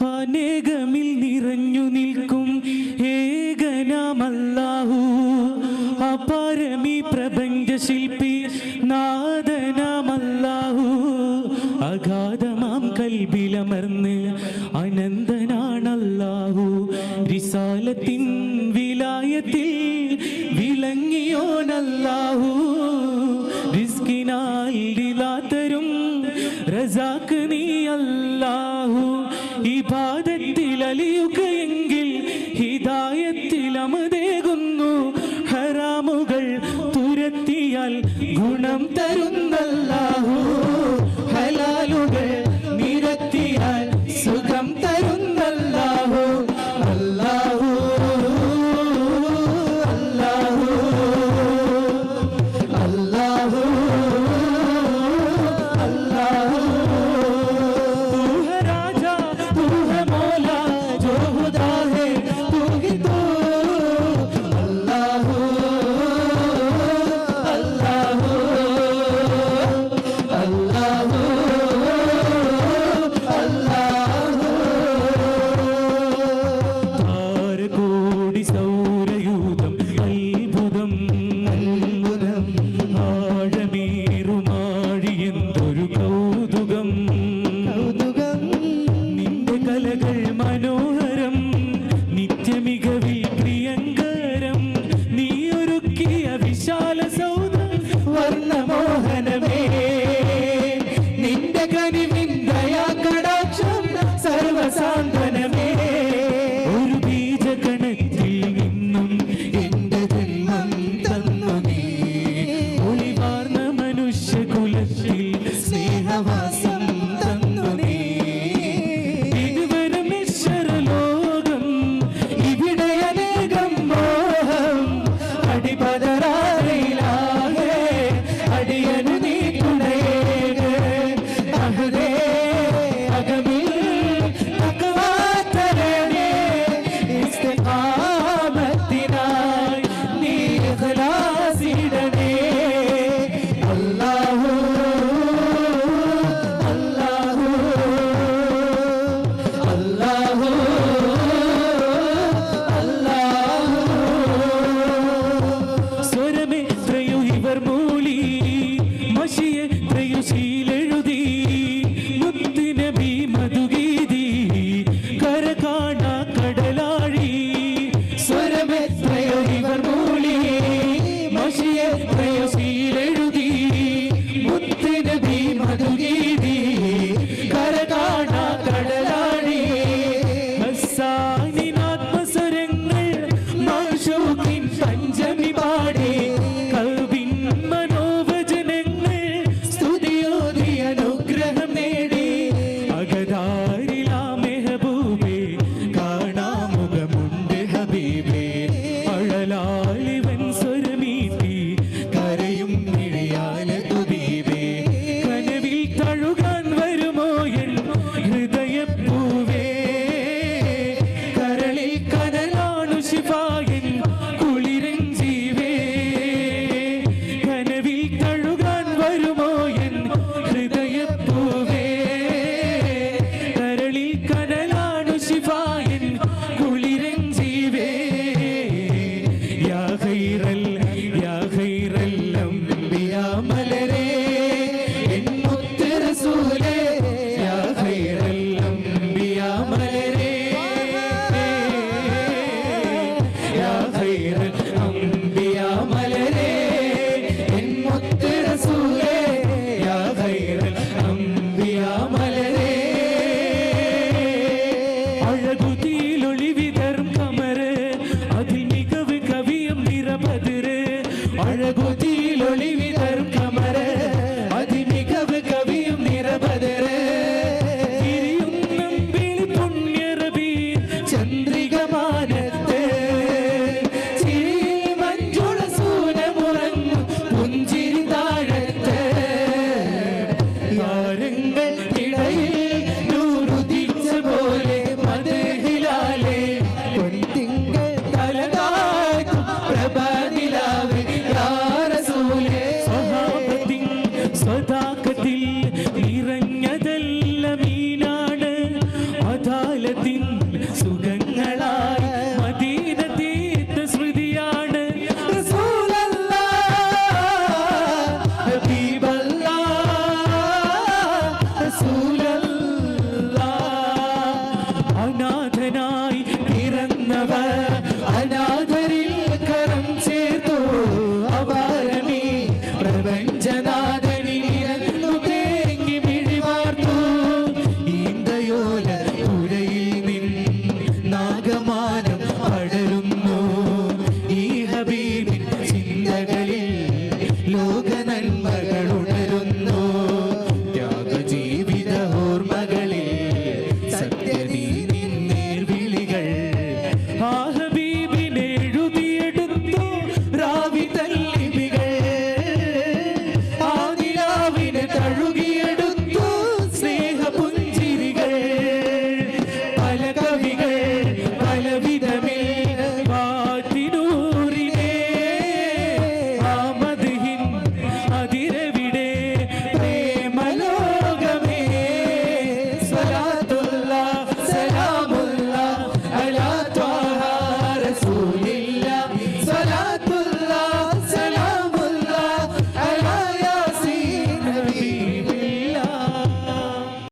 അനേകമിൽ നിറഞ്ഞു നിൽക്കും ഏകനാമല്ലാഹു. അപാരമി പ്രപഞ്ച ശില്പി നാദനാമല്ലാഹു. അഗാധമാം കൽബിലമർന്ന് റിസാലത്തിൻ വിലായത്തിൽ വിളങ്ങിയോനല്ലാഹു. റിസ്കിനാൽ തരും റസാക്ക് നീ അല്ലാഹു. ഇബാദത്തിൽ അലിയുകയെങ്കിൽ ഹിതായത്തിൽ അമതേകുന്നു ഹറാമുകൾ തുരത്തിയാൽ ഗുണം തരുന്നല്ലാഹു. స్థితిలొలివి దర్గమ